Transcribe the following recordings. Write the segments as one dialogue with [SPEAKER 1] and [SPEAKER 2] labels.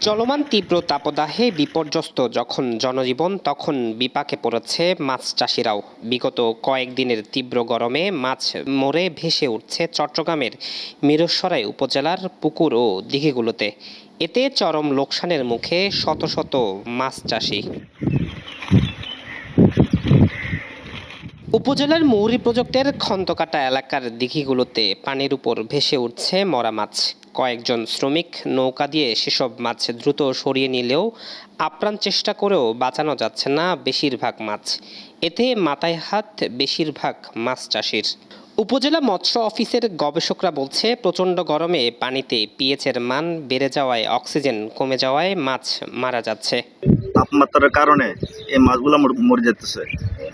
[SPEAKER 1] চলমান তীব্র তাপদাহে বিপর্যস্ত যখন জনজীবন, তখন বিপাকে পড়েছে মাছ চাষিরাও। বিগত কয়েকদিনের তীব্র গরমে মাছ মরে ভেসে উঠছে চট্টগ্রামের মিরসরাই উপজেলার পুকুর ও দিঘিগুলোতে। এতে চরম লোকসানের মুখে শত শত মাছ চাষি। উপজেলার মৌরি প্রজেক্টের খন্দকাটা এলাকার দিঘিগুলোতে পানির উপর ভেসে উঠছে মরা মাছ। কয়েকজন শ্রমিক নৌকা দিয়ে সেসব মাছ দ্রুত সরিয়ে নিলেও আপ্রাণ চেষ্টা করেও বাঁচানো যাচ্ছে না বেশিরভাগ মাছ। এতে মাথায় হাত বেশিরভাগ মাছ চাষির। উপজেলা মৎস্য অফিসের গবেষকরা বলছে, প্রচণ্ড গরমে পানিতে পিএচের মান বেড়ে যাওয়ায় অক্সিজেন কমে যাওয়ায় মাছ মারা যাচ্ছে।
[SPEAKER 2] তাপমাত্রার কারণে এই মাছগুলো মরে যেতেছে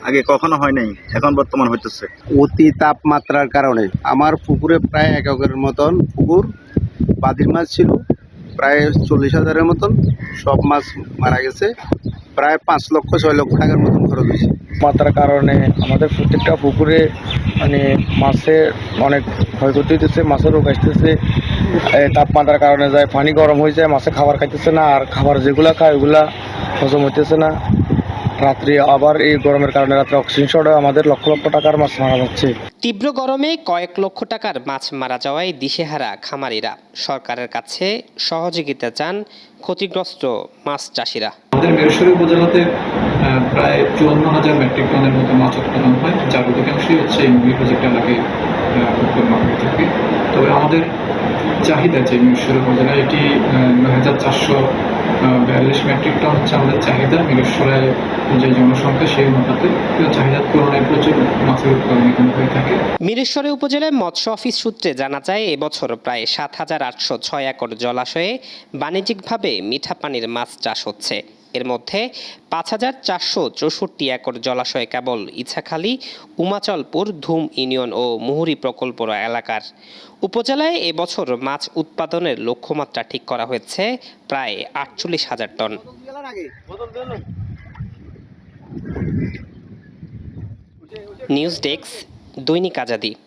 [SPEAKER 2] আগে কখনো হয় নাই এখন বর্তমান হইতেছে।
[SPEAKER 3] অতি তাপমাত্রার কারণে। আমার পুকুরে প্রায় এক একরের মতন পুকুর বাদির মাছ ছিল প্রায় চল্লিশ হাজারের মতন সব মাছ মারা গেছে প্রায় পাঁচ লক্ষ ছয় লক্ষ টাকার মতন খরচ হয়েছে।
[SPEAKER 4] তাপমাত্রার কারণে আমাদের প্রত্যেকটা পুকুরে মানে মাছের অনেক ক্ষয়ক্ষতি হতেছে মাছের রোগ আসতেছে। তাপমাত্রার কারণে যায় পানি গরম হয়ে যায় মাছে খাবার খাইতেছে না আর খাবার যেগুলা খায় ওগুলা হজম হইতেছে না। রাত্রি আবার এই গরমের কারণে রাত্রে অক্সিজেন শর্টে আমাদের লক্ষ লক্ষ টাকার মাছ মারা যাচ্ছে।
[SPEAKER 1] তীব্র গরমে কয়েক লক্ষ টাকার মাছ মারা যাওয়ায় দিশেহারা খামারিরা। সরকারের কাছে সহযোগিতা চান ক্ষতিগ্রস্ত মাছ চাষিরা।
[SPEAKER 5] আমাদের মিরসরাই উপজেলাতে প্রায় চুয়ান্ন হাজার মেট্রিক টনের মতো মাছ উৎপাদন হয় যার অধিকাংশই হচ্ছে এই প্রজেক্ট এলাকায় থাকে। তবে আমাদের চাহিদা যে মিরসরাই উপজেলা এটি নয় হাজার চারশো বিয়াল্লিশ মেট্রিক টন হচ্ছে আমাদের চাহিদা মিরসরায় যে জনসংখ্যা সেই অনুপাতে চাহিদা তুলনায় প্রচুর মাছের উৎপাদন এখানে হয়ে থাকে।
[SPEAKER 1] মিরেশ্বরে উপজেলায় মৎস্য অফিস সূত্রে জানা যায়, এবছর প্রায় সাত হাজার আটশো ছয় একর জলাশয়ে বাণিজ্যিকভাবে মিঠা পানির মাছ চাষ হচ্ছে। এর মধ্যে পাঁচ হাজার চারশো চৌষট্টি একর জলাশয় কেবল ইছাখালী, উমাচলপুর, ধুম ইউনিয়ন ও মুহুরী প্রকল্প এলাকার। উপজেলায় এবছর মাছ উৎপাদনের লক্ষ্যমাত্রা ঠিক করা হয়েছে প্রায় আটচল্লিশ হাজার টন। নিউজ ডেস্ক দৈনিক আজাদি।